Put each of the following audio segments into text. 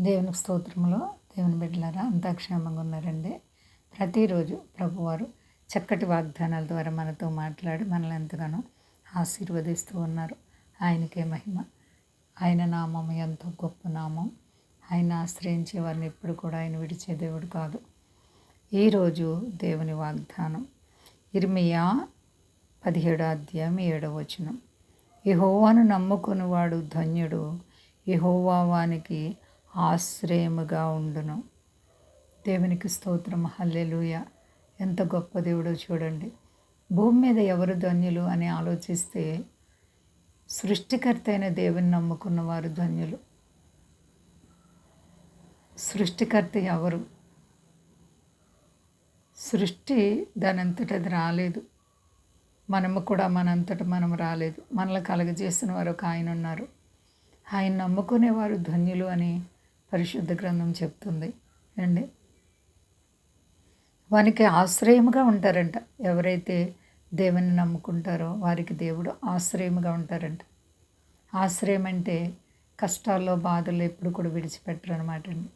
దేవునికి స్తోత్రములో దేవుని బిడ్డలారా అంతా క్షేమంగా ఉన్నారండి. ప్రతిరోజు ప్రభువారు చక్కటి వాగ్దానాల ద్వారా మనతో మాట్లాడి మనల్ని ఎంతగానో ఆశీర్వదిస్తూ ఉన్నారు. ఆయనకే మహిమ. ఆయన నామం ఎంతో గొప్ప నామం. ఆయన ఆశ్రయించే వారిని ఎప్పుడు కూడా ఆయన విడిచే దేవుడు కాదు. ఈరోజు దేవుని వాగ్దానం. ఇర్మియా పదిహేడో అధ్యాయం ఏడవ వచనం. యహోవాను నమ్ముకునివాడు ధన్యుడు. యహోవా వానికి ఆశ్రయముగా ఉండును. దేవునికి స్తోత్రం. హల్లెలూయ. ఎంత గొప్ప దేవుడో చూడండి. భూమి మీద ఎవరు ధన్యులు అని ఆలోచిస్తే సృష్టికర్త అయిన దేవుని నమ్ముకున్న వారు ధన్యులు. సృష్టికర్త ఎవరు? సృష్టి దానంతటది రాలేదు. మనము కూడా మనంతట మనం రాలేదు. మనల్ని కలగజేసిన వారు ఒక ఆయన ఉన్నారు. ఆయన నమ్ముకునేవారు ధన్యులు అని పరిశుద్ధ గ్రంథం చెప్తుంది. అండి వానికి ఆశ్రయముగా ఉంటారంట. ఎవరైతే దేవుని నమ్ముకుంటారో వారికి దేవుడు ఆశ్రయముగా ఉంటారంట. ఆశ్రయం అంటే కష్టాల్లో బాధలు ఎప్పుడు కూడా విడిచిపెట్టరు అనమాట అండి.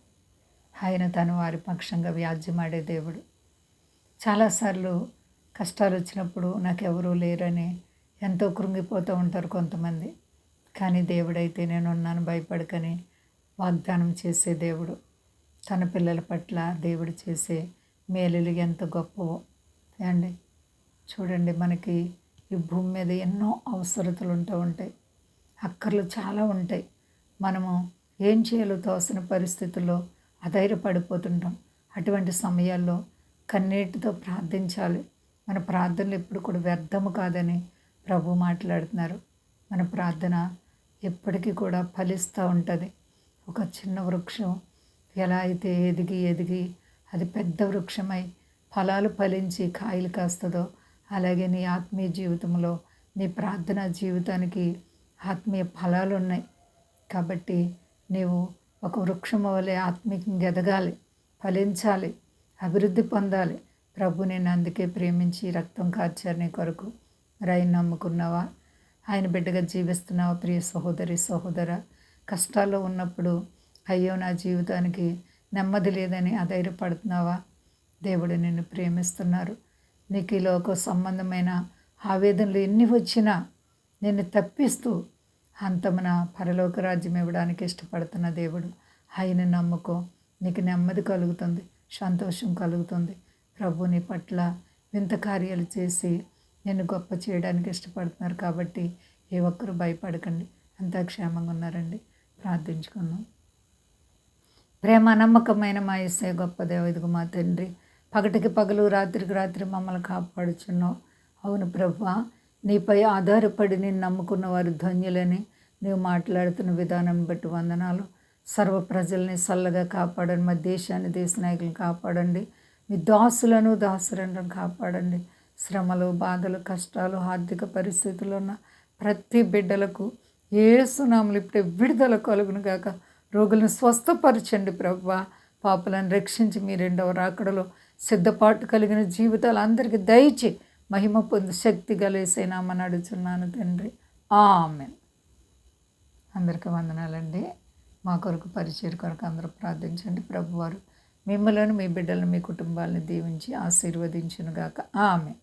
ఆయన తను వారి పక్షంగా వ్యాజ్యమాడే దేవుడు. చాలాసార్లు కష్టాలు వచ్చినప్పుడు నాకెవరూ లేరని ఎంతో కృంగిపోతూ ఉంటారు కొంతమంది. కానీ దేవుడైతే నేను ఉన్నాను భయపడకని వాగ్దానం చేసే దేవుడు. తన పిల్లల పట్ల దేవుడు చేసే మేలులు ఎంత గొప్పవో. అండి చూడండి మనకి ఈ భూమి మీద ఎన్నో అవసరతలు ఉంటూ ఉంటాయి. అక్కర్లు చాలా ఉంటాయి. మనము ఏం చేయాలో తోసిన పరిస్థితుల్లో అధైర్యపడిపోతుంటాం. అటువంటి సమయాల్లో కన్నీటితో ప్రార్థించాలి. మన ప్రార్థనలు ఎప్పుడు కూడా వ్యర్థము కాదని ప్రభు మాట్లాడుతున్నారు. మన ప్రార్థన ఎప్పటికీ కూడా ఫలిస్తూ ఉంటుంది. ఒక చిన్న వృక్షం ఎలా అయితే ఎదిగి ఎదిగి అది పెద్ద వృక్షమై ఫలాలు ఫలించి కాయలు కాస్తుందో అలాగే నీ ఆత్మీయ జీవితంలో నీ ప్రార్థన జీవితానికి ఆత్మీయ ఫలాలు ఉన్నాయి కాబట్టి నీవు ఒక వృక్షం వలె ఆత్మీయంగా ఎదగాలి ఫలించాలి అభివృద్ధి పొందాలి. ప్రభు నేను అందుకే ప్రేమించి రక్తం కార్చారు నీ కొరకు. రాయి నమ్ముకున్నావా? ఆయన బిడ్డగా జీవిస్తున్నావా? ప్రియ సహోదరి సహోదర కష్టాల్లో ఉన్నప్పుడు అయ్యో నా జీవితానికి నెమ్మది లేదని అధైర్యపడుతున్నావా? దేవుడు నిన్ను ప్రేమిస్తున్నారు. నీకు ఈ లోక సంబంధమైన ఆవేదనలు ఎన్ని వచ్చినా నిన్ను తప్పిస్తూ అంతమున పరలోక రాజ్యం ఇవ్వడానికి ఇష్టపడుతున్న దేవుడు. ఆయన నమ్ముకో. నీకు నెమ్మది కలుగుతుంది సంతోషం కలుగుతుంది. ప్రభు నీ పట్ల వింత కార్యాలు చేసి నిన్ను గొప్ప చేయడానికి ఇష్టపడుతున్నారు కాబట్టి ఏ ఒక్కరు భయపడకండి. అంతా క్షేమంగా ఉన్నారండి. ప్రార్థించుకున్నాం ప్రేమ నమ్మకమైన మా ఇసే గొప్ప దేవదిగు మా తండ్రి. పగటికి పగలు రాత్రికి రాత్రి మమ్మల్ని కాపాడుచున్నావు. అవును ప్రభు నీపై ఆధారపడి నేను నమ్ముకున్న వారు ధన్యులని నీవు మాట్లాడుతున్న విధానం బట్టి వందనాలు. సర్వ ప్రజల్ని చల్లగా కాపాడండి. మా దేశాన్ని దేశ నాయకులను కాపాడండి. మీ దాసులను దాసులను కాపాడండి. శ్రమలు బాధలు కష్టాలు ఆర్థిక పరిస్థితులు ఉన్న ప్రతి బిడ్డలకు ఏసునాములు ఇప్పుడే విడుదల కలుగును గాక. రోగులను స్వస్థపరచండి ప్రభు పాపలను రక్షించి మీ రెండవ రాకడలో సిద్ధపాటు కలిగిన జీవితాలు అందరికీ దయచి మహిమ పొంది శక్తి గలేసేనామని అడుగుతున్నాను తండ్రి. ఆమెన్. అందరికీ వందనాలండి. మా కొరకు పరిచయం కొరకు అందరూ ప్రార్థించండి ప్రభువారు. మిమ్మల్ని మీ బిడ్డలను మీ కుటుంబాలను దీవించి ఆశీర్వదించునుగాక ఆమె